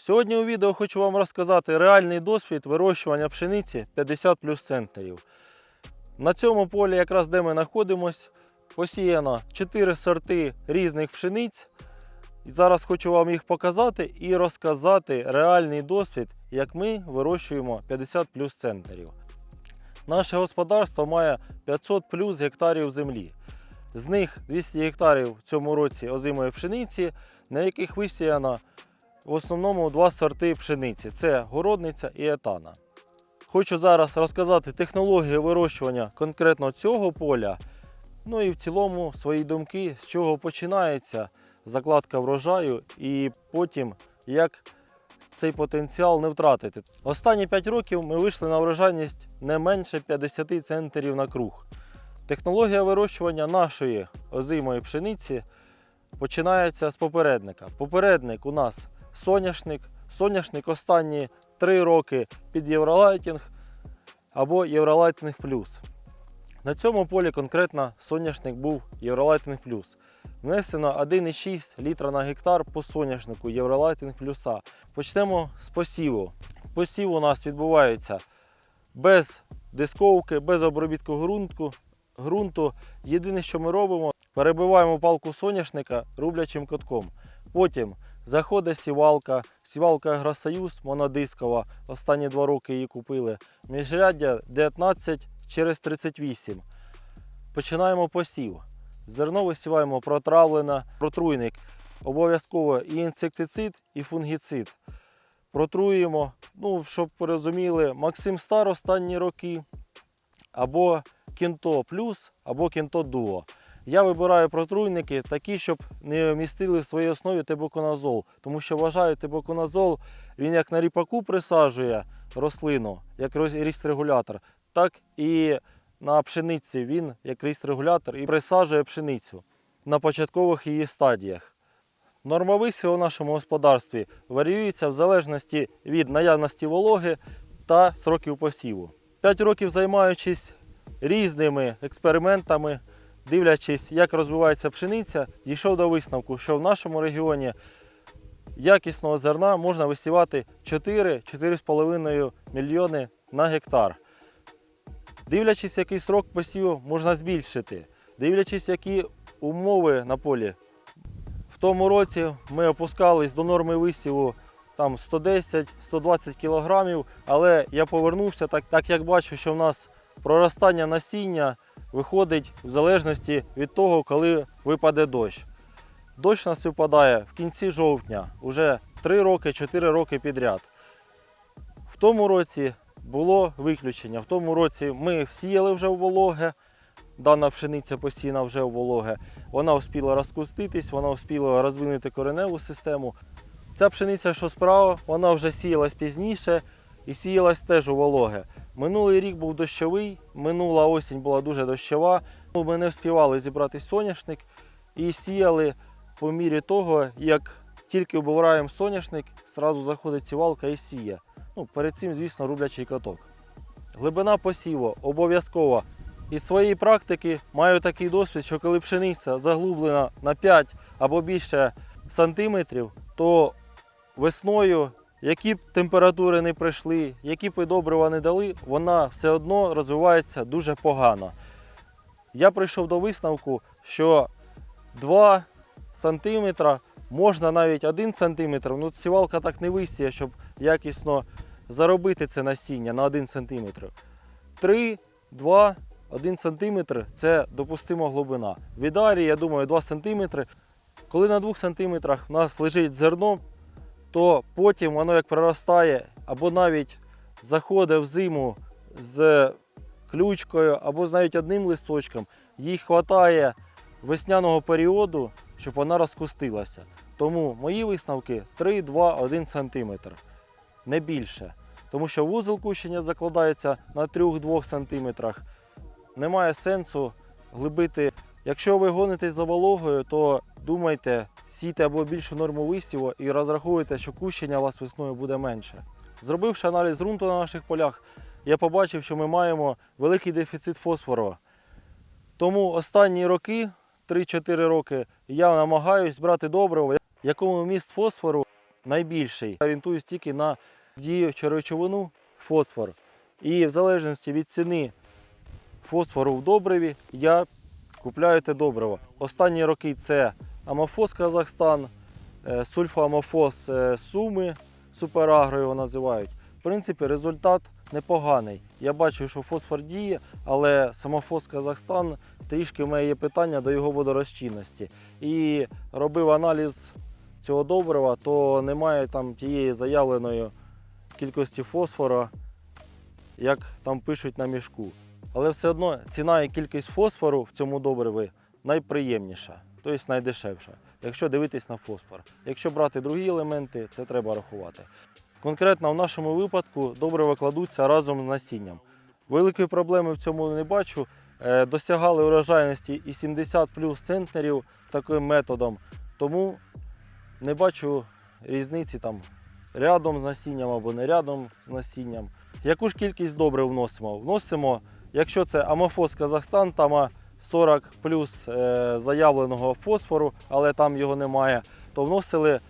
Сьогодні у відео хочу вам розказати реальний досвід вирощування пшениці 50 плюс центнерів. На цьому полі, якраз де ми знаходимось, посіяно 4 сорти різних пшениць. І зараз хочу вам їх показати і розказати реальний досвід, як ми вирощуємо 50 плюс центнерів. Наше господарство має 500 плюс гектарів землі. З них 200 гектарів в цьому році озимої пшениці, на яких висіяно в основному два сорти пшениці це городниця і етана. Хочу зараз розказати технологію вирощування конкретно цього поля. Ну і в цілому свої думки, з чого починається закладка врожаю, і потім як цей потенціал не втратити. Останні 5 років ми вийшли на врожайність не менше 50 центрів на круг. Технологія вирощування нашої озимої пшениці починається з попередника. Попередник у нас соняшник. Соняшник останні 3 роки під Євролайтінг або Євролайтінг плюс. На цьому полі конкретно соняшник був Євролайтінг плюс. Внесено 1,6 літра на гектар по соняшнику Євролайтінг плюса. Почнемо з посіву. Посів у нас відбувається без дисковки, без обробітку ґрунту. ґрунту. Єдине, що ми робимо, перебиваємо палку соняшника рублячим котком. Потім заходить сівалка, сівалка Агросоюз монодискова. Останні два роки її купили. Міжряддя 19 через 38. Починаємо посів. Зерно висіваємо протравлене, протруйник. Обов'язково і інсектицид, і фунгіцид. Протруємо, ну, щоб ви розуміли, Максим Стар останні роки, або Кінто Плюс, або Кінто Дуо. Я вибираю протруйники такі, щоб не містили в своїй основі тебоконазол. Тому що вважаю, тебоконазол він як на ріпаку присаджує рослину, як ріст-регулятор, так і на пшениці він як ріст-регулятор і присаджує пшеницю на початкових її стадіях. Норма висіву в нашому господарстві варіюється в залежності від наявності вологи та сроків посіву. 5 років займаючись різними експериментами, дивлячись, як розвивається пшениця, дійшов до висновку, що в нашому регіоні якісного зерна можна висівати 4-4,5 мільйони на гектар. Дивлячись, який срок посіву можна збільшити, дивлячись, які умови на полі. В тому році ми опускались до норми висіву там 110-120 кг, але я повернувся, так, так як бачу, що в нас проростання насіння виходить в залежності від того, коли випаде дощ. Дощ у нас випадає в кінці жовтня, вже 3 роки, 4 роки підряд. В тому році було виключення. В тому році ми всіяли вже в вологе. Дана пшениця постійно вже в вологе. Вона успіла розкуститись, вона успіла розвинути кореневу систему. Ця пшениця, що справа, вона вже сіялась пізніше і сіялась теж у вологе. Минулий рік був дощовий, минула осінь була дуже дощова. Ми не встигали зібрати соняшник і сіяли по мірі того, як тільки вбираємо соняшник, одразу заходить сівалка і сіє. Ну, перед цим, звісно, рублячий каток. Глибина посіву обов'язково. Із своєї практики маю такий досвід, що коли пшениця заглублена на 5 або більше сантиметрів, то весною, які б температури не прийшли, які б добрива не дали, вона все одно розвивається дуже погано. Я прийшов до висновку, що 2 сантиметра, можна навіть 1 сантиметр, ну сівалка так не висіє, щоб якісно заробити це насіння на 1 сантиметр. 3, 2, 1 сантиметр – це допустима глибина. В ідеалі, я думаю, 2 сантиметри. Коли на 2 сантиметрах в нас лежить зерно, то потім воно як проростає, або навіть заходить в зиму з ключкою, або з навіть одним листочком, їй вистачає весняного періоду, щоб вона розкустилася. Тому мої висновки 3, 2, 1 см. Не більше. Тому що вузол кущення закладається на 3-2 см. Немає сенсу глибити. Якщо ви гонитесь за вологою, то думайте, сійте або більшу норму висіву і розрахуйте, що кущення у вас весною буде менше. Зробивши аналіз ґрунту на наших полях, я побачив, що ми маємо великий дефіцит фосфору. Тому останні роки, 3-4 роки, я намагаюсь брати добриво, якому вміст фосфору найбільший. Орієнтуюсь тільки на діючу речовину фосфор. І в залежності від ціни фосфору в добриві я купляю те добриво. Останні роки це Амофос Казахстан, е, сульфоамофос е, Суми, Суперагро його називають. В принципі, результат непоганий. Я бачу, що фосфор діє, але самофос Казахстан трішки мене є питання до його водорозчинності. І робив аналіз цього добрива, то немає там тієї заявленої кількості фосфора, як там пишуть на мішку. Але все одно ціна і кількість фосфору в цьому добриві найприємніша, тобто найдешевша, якщо дивитись на фосфор. Якщо брати другі елементи, це треба рахувати. Конкретно в нашому випадку добрива кладуться разом з насінням. Великої проблеми в цьому не бачу. Е, Досягали урожайності і 70 плюс центнерів таким методом, тому не бачу різниці там рядом з насінням або не рядом з насінням. Яку ж кількість добрив вносимо? Вносимо, якщо це Амофос Казахстан, там 40 плюс е, заявленого фосфору, але там його немає, то вносили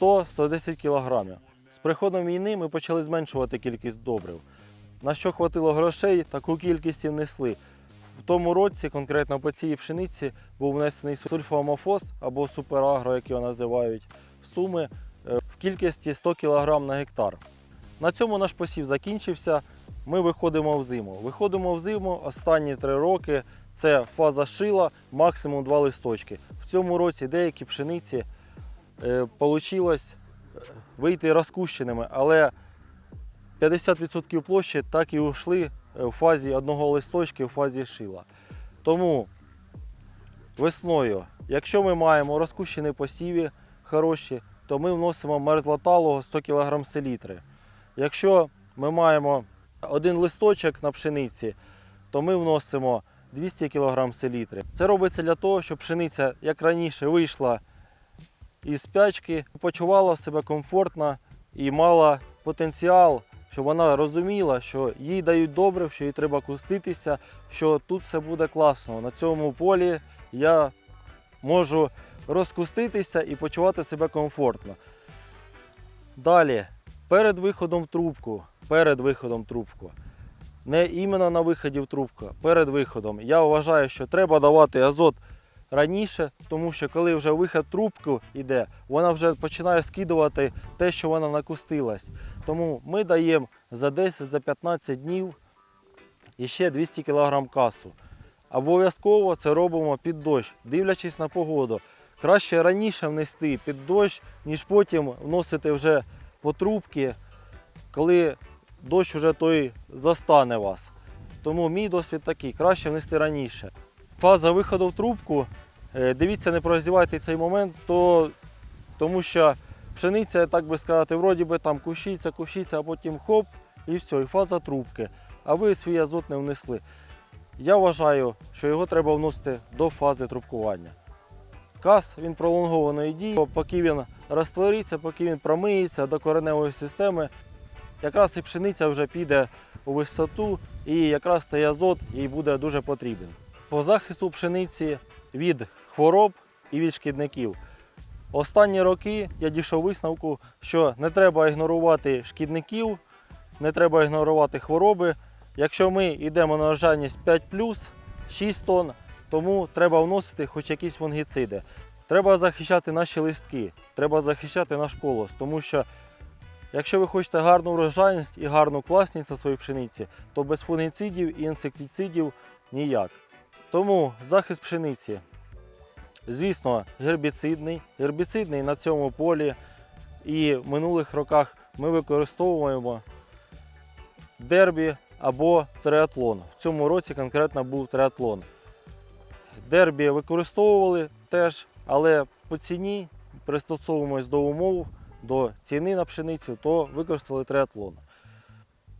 100-110 кілограмів. З приходом війни ми почали зменшувати кількість добрив. На що хватило грошей, таку кількість і внесли. В тому році, конкретно по цій пшениці, був внесений сульфоамофос або суперагро, як його називають, суми е, в кількості 100 кг на гектар. На цьому наш посів закінчився. Ми виходимо в зиму. Виходимо в зиму останні три роки. Це фаза шила, максимум два листочки. В цьому році деякі пшениці вийшло вийти розкущеними, але 50% площі так і ушли е, в фазі одного листочка, в фазі шила. Тому весною, якщо ми маємо розкущені посіви хороші, то ми вносимо мерзлоталого 100 кг селітри. Якщо ми маємо один листочок на пшениці, то ми вносимо 200 кг селітри. Це робиться для того, щоб пшениця, як раніше, вийшла із спячки, почувала себе комфортно і мала потенціал, щоб вона розуміла, що їй дають добре, що їй треба куститися, що тут все буде класно. На цьому полі я можу розкуститися і почувати себе комфортно. Далі, перед виходом в трубку, перед виходом в трубку. Не іменно на виході в трубку, перед виходом. Я вважаю, що треба давати азот раніше, тому що коли вже виход в трубку йде, вона вже починає скидувати те, що вона накустилась. Тому ми даємо за 10-15 днів іще 200 кг касу. Обов'язково це робимо під дощ, дивлячись на погоду. Краще раніше внести під дощ, ніж потім вносити вже по трубки, коли дощ вже той застане вас. Тому мій досвід такий, краще внести раніше. Фаза виходу в трубку, е, дивіться, не прозівайте цей момент, то, тому що пшениця, так би сказати, вроді би там кущиться, кущиться, а потім хоп, і все, і фаза трубки. А ви свій азот не внесли. Я вважаю, що його треба вносити до фази трубкування. Каз він пролонгованої дії, поки він розтвориться, поки він промиється до кореневої системи, якраз і пшениця вже піде у висоту, і якраз той азот їй буде дуже потрібен. По захисту пшениці від хвороб і від шкідників. Останні роки я дійшов висновку, що не треба ігнорувати шкідників, не треба ігнорувати хвороби. Якщо ми йдемо на рожайність 5 6 тонн, тому треба вносити хоч якісь фунгіциди. Треба захищати наші листки, треба захищати наш колос, тому що якщо ви хочете гарну врожайність і гарну класність на своїй пшениці, то без фунгіцидів і інсектицидів ніяк. Тому захист пшениці, звісно, гербіцидний. Гербіцидний на цьому полі і в минулих роках ми використовуємо дербі або триатлон. В цьому році конкретно був триатлон. Дербі використовували теж, але по ціні пристосовуємось до умов, до ціни на пшеницю, то використали триатлон.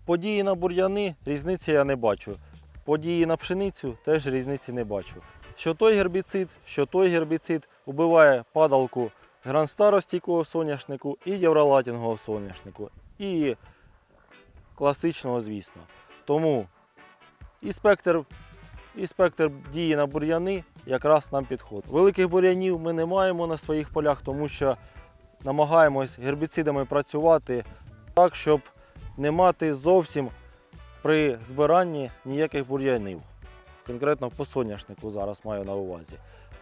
Події на бур'яни різниці я не бачу. Події на пшеницю теж різниці не бачу. Що той гербіцид, що той гербіцид убиває падалку гранстаростійкого соняшнику і євролатінгового соняшнику. І класичного, звісно. Тому і спектр, і спектр дії на бур'яни якраз нам підходить. Великих бур'янів ми не маємо на своїх полях, тому що намагаємось гербіцидами працювати так, щоб не мати зовсім при збиранні ніяких бур'янів. Конкретно по соняшнику зараз маю на увазі.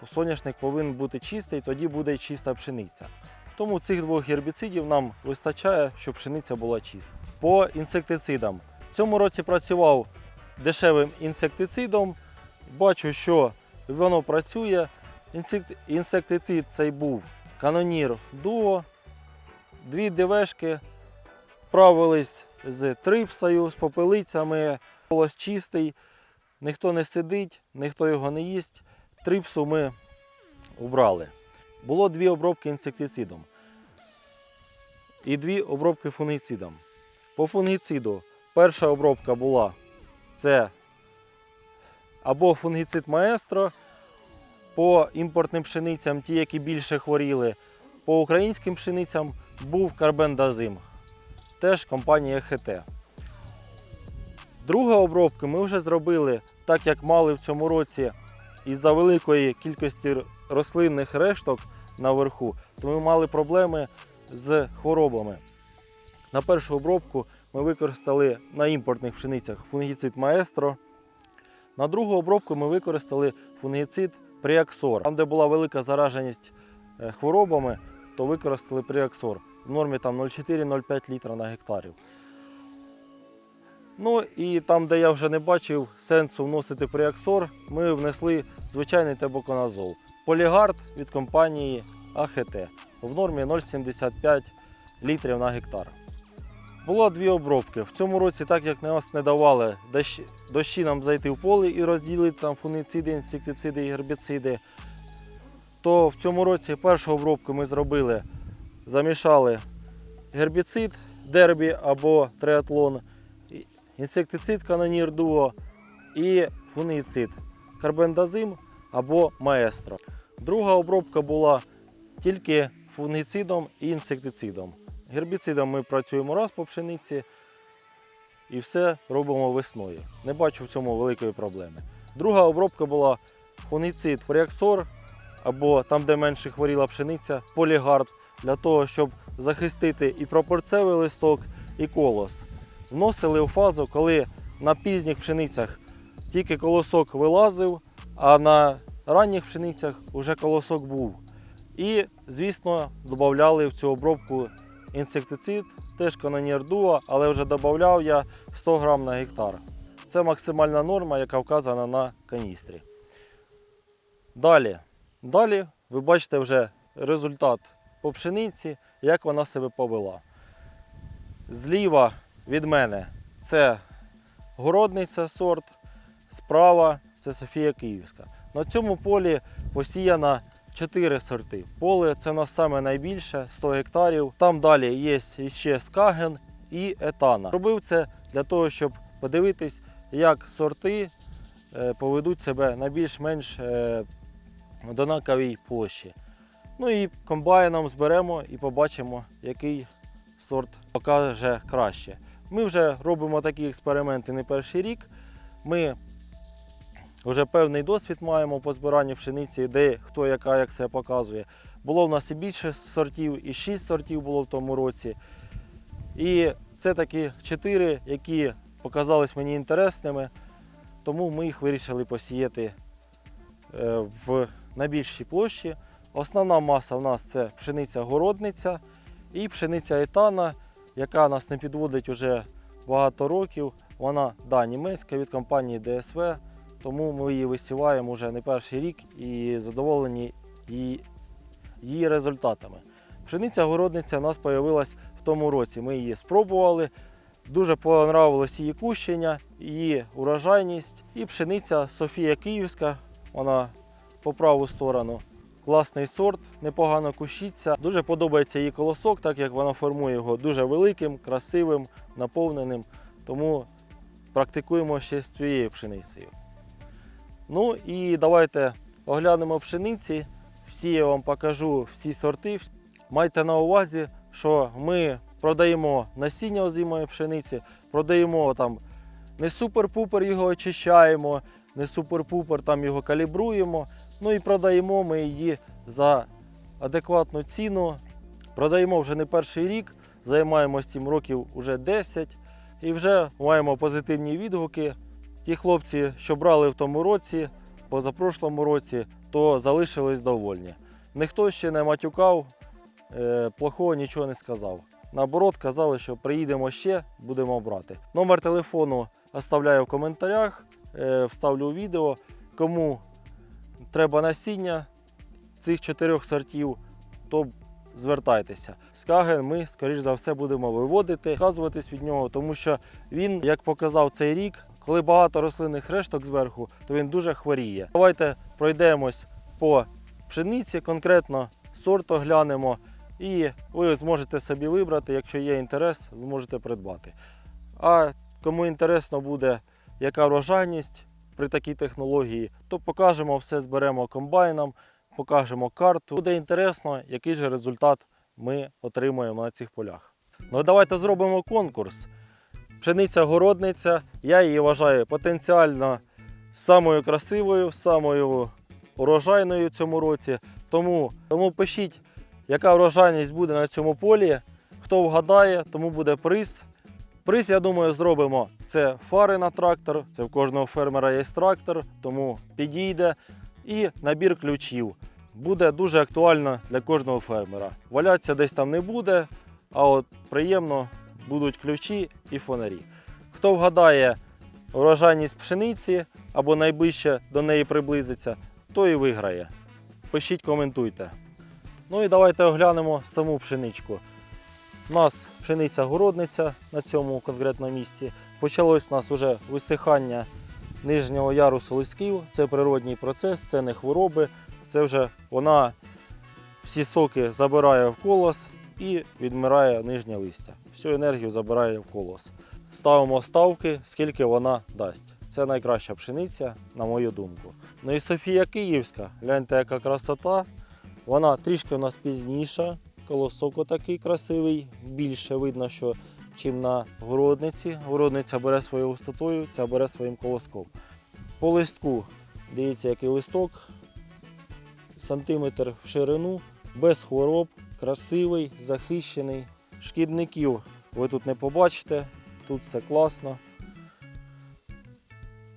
Соняшник повинен бути чистий, тоді буде чиста пшениця. Тому цих двох гербіцидів нам вистачає, щоб пшениця була чиста. По інсектицидам. В цьому році працював дешевим інсектицидом. Бачу, що воно працює. Інсектицид цей був канонір Дуо. Дві ДВшки справились з трипсою, з попелицями. Голос чистий, ніхто не сидить, ніхто його не їсть. Трипсу ми убрали. Було дві обробки інсектицидом і дві обробки фунгіцидом. По фунгіциду перша обробка була це або фунгіцид маестро, по імпортним пшеницям, ті, які більше хворіли, по українським пшеницям був карбендазим, теж компанія ХТ. Друга обробка ми вже зробили так, як мали в цьому році із-за великої кількості рослинних решток наверху, то ми мали проблеми з хворобами. На першу обробку ми використали на імпортних пшеницях фунгіцид Маестро. На другу обробку ми використали фунгіцид Пріаксор. Там, де була велика зараженість е, хворобами, то використали Пріаксор. В нормі 0,4-0,5 літра на гектарів. Ну і там, де я вже не бачив сенсу вносити Пріаксор, ми внесли звичайний тебоконазол. Полігард від компанії АХТ в нормі 0,75 літрів на гектар. Було дві обробки. В цьому році, так як нас не давали дощі, нам зайти в поле і розділити там фунгіциди, інсектициди і гербіциди, то в цьому році першу обробку ми зробили, замішали гербіцид, дербі або триатлон, інсектицид канонір дуо і фунгіцид, карбендазим або маестро. Друга обробка була тільки фунгіцидом і інсектицидом. Гербіцидом ми працюємо раз по пшениці і все робимо весною. Не бачу в цьому великої проблеми. Друга обробка була фунгіцид Пріаксор або там, де менше хворіла пшениця, полігард, для того, щоб захистити і пропорцевий листок, і колос. Вносили у фазу, коли на пізніх пшеницях тільки колосок вилазив, а на ранніх пшеницях вже колосок був. І, звісно, додавали в цю обробку інсектицид, теж канонір дуа, але вже додавав я 100 грам на гектар. Це максимальна норма, яка вказана на каністрі. Далі. Далі ви бачите вже результат по пшениці, як вона себе повела. Зліва від мене це городниця сорт, справа це Софія Київська. На цьому полі посіяна 4 сорти. Поле це нас саме найбільше 100 гектарів. Там далі є ще скаген і етана. Робив це для того, щоб подивитись, як сорти е, поведуть себе на більш-менш е, однаковій площі. Ну і комбайном зберемо і побачимо, який сорт покаже краще. Ми вже робимо такі експерименти не перший рік. Ми вже певний досвід маємо по збиранню пшениці, де хто яка як себе показує. Було в нас і більше сортів, і 6 сортів було в тому році. І це такі 4, які показались мені інтересними, тому ми їх вирішили посіяти е, в найбільшій площі. Основна маса в нас це пшениця-городниця і пшениця етана, яка нас не підводить уже багато років. Вона да, німецька від компанії ДСВ, тому ми її висіваємо вже не перший рік і задоволені її, її результатами. Пшениця-городниця у нас з'явилась в тому році. Ми її спробували. Дуже понравилось її кущення, її урожайність. І пшениця Софія Київська, вона по праву сторону. Класний сорт, непогано кущиться. Дуже подобається її колосок, так як вона формує його дуже великим, красивим, наповненим. Тому практикуємо ще з цією пшеницею. Ну і давайте оглянемо пшениці. Всі я вам покажу всі сорти. Майте на увазі, що ми продаємо насіння озимої пшениці, продаємо там не супер-пупер його очищаємо, не супер-пупер там його калібруємо. Ну і продаємо ми її за адекватну ціну. Продаємо вже не перший рік, займаємося цим років уже 10 і вже маємо позитивні відгуки. Ті хлопці, що брали в тому році, позапрошлому році, то залишились довольні. Ніхто ще не матюкав, е, плохого нічого не сказав. Наоборот, казали, що приїдемо ще, будемо брати. Номер телефону оставляю в коментарях, е, вставлю у відео. Кому треба насіння цих чотирьох сортів, то звертайтеся. Скаген ми, скоріш за все, будемо виводити, відказуватись від нього, тому що він, як показав цей рік, коли багато рослинних решток зверху, то він дуже хворіє. Давайте пройдемось по пшениці, конкретно сорт оглянемо, і ви зможете собі вибрати, якщо є інтерес, зможете придбати. А кому інтересно буде, яка врожайність при такій технології, то покажемо все, зберемо комбайном, покажемо карту. Буде інтересно, який же результат ми отримуємо на цих полях. Ну давайте зробимо конкурс. Пшениця городниця. Я її вважаю потенціально самою красивою, самою урожайною в цьому році. Тому, тому пишіть, яка врожайність буде на цьому полі. Хто вгадає, тому буде приз. Приз, я думаю, зробимо. Це фари на трактор, це в кожного фермера є трактор, тому підійде. І набір ключів. Буде дуже актуально для кожного фермера. Валятися десь там не буде, а от приємно будуть ключі і фонарі. Хто вгадає урожайність пшениці або найближче до неї приблизиться, той і виграє. Пишіть, коментуйте. Ну і давайте оглянемо саму пшеничку. У нас пшениця городниця на цьому конкретному місці. Почалось у нас вже висихання нижнього ярусу листків. Це природній процес, це не хвороби. Це вже вона всі соки забирає в колос і відмирає нижнє листя. Всю енергію забирає в колос. Ставимо ставки, скільки вона дасть. Це найкраща пшениця, на мою думку. Ну і Софія Київська, гляньте, яка красота. Вона трішки у нас пізніша, колосок отакий красивий, більше видно, що чим на городниці. Городниця бере своєю густотою, ця бере своїм колоском. По листку, дивіться, який листок, сантиметр в ширину, без хвороб, красивий, захищений. Шкідників ви тут не побачите, тут все класно.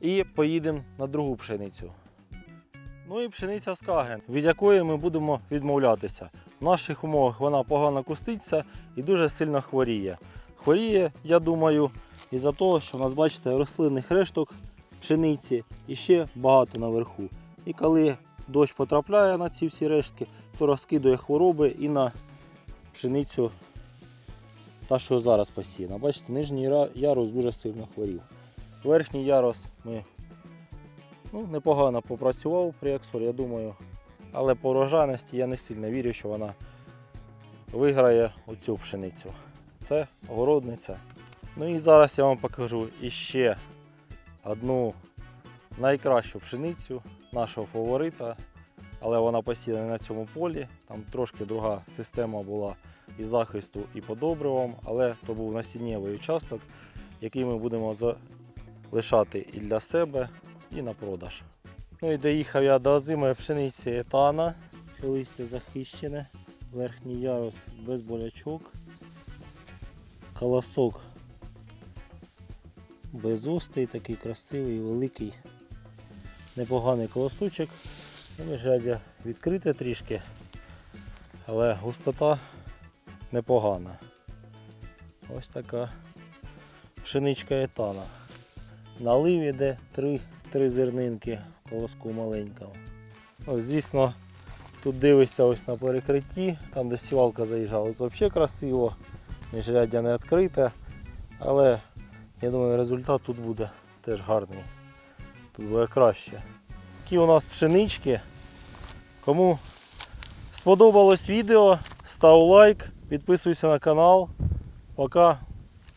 І поїдемо на другу пшеницю. Ну і пшениця Скаген, від якої ми будемо відмовлятися. В наших умовах вона погано куститься і дуже сильно хворіє. Хворіє, я думаю, із-за того, що в нас, бачите, рослинних решток пшениці і ще багато наверху. І коли дощ потрапляє на ці всі рештки, то розкидує хвороби і на пшеницю, та що зараз посіяна. Бачите, нижній ярус дуже сильно хворів. Верхній ярус ми ну, непогано попрацював при Ексор, я думаю. Але по урожайності я не сильно вірю, що вона виграє оцю пшеницю. Це городниця. Ну і зараз я вам покажу іще одну найкращу пшеницю нашого фаворита. Але вона посіяна на цьому полі. Там трошки друга система була і захисту, і по добривам, але то був насіннєвий участок, який ми будемо залишати і для себе, і на продаж. Ну і доїхав я до озимої пшениці етана. Листя захищене, верхній ярус без болячок, колосок безустий, такий красивий, великий, непоганий колосочок. Ну, відкрите трішки, але густота непогана. Ось така пшеничка етана. Налив іде три, три зернинки в колоску маленького. Ось, звісно, тут дивишся ось на перекритті, там де сівалка заїжджала, це взагалі красиво, міжряддя не відкрите, але я думаю результат тут буде теж гарний. Тут буде краще. Такі у нас пшенички. Кому сподобалось відео, став лайк, підписуйся на канал. Пока.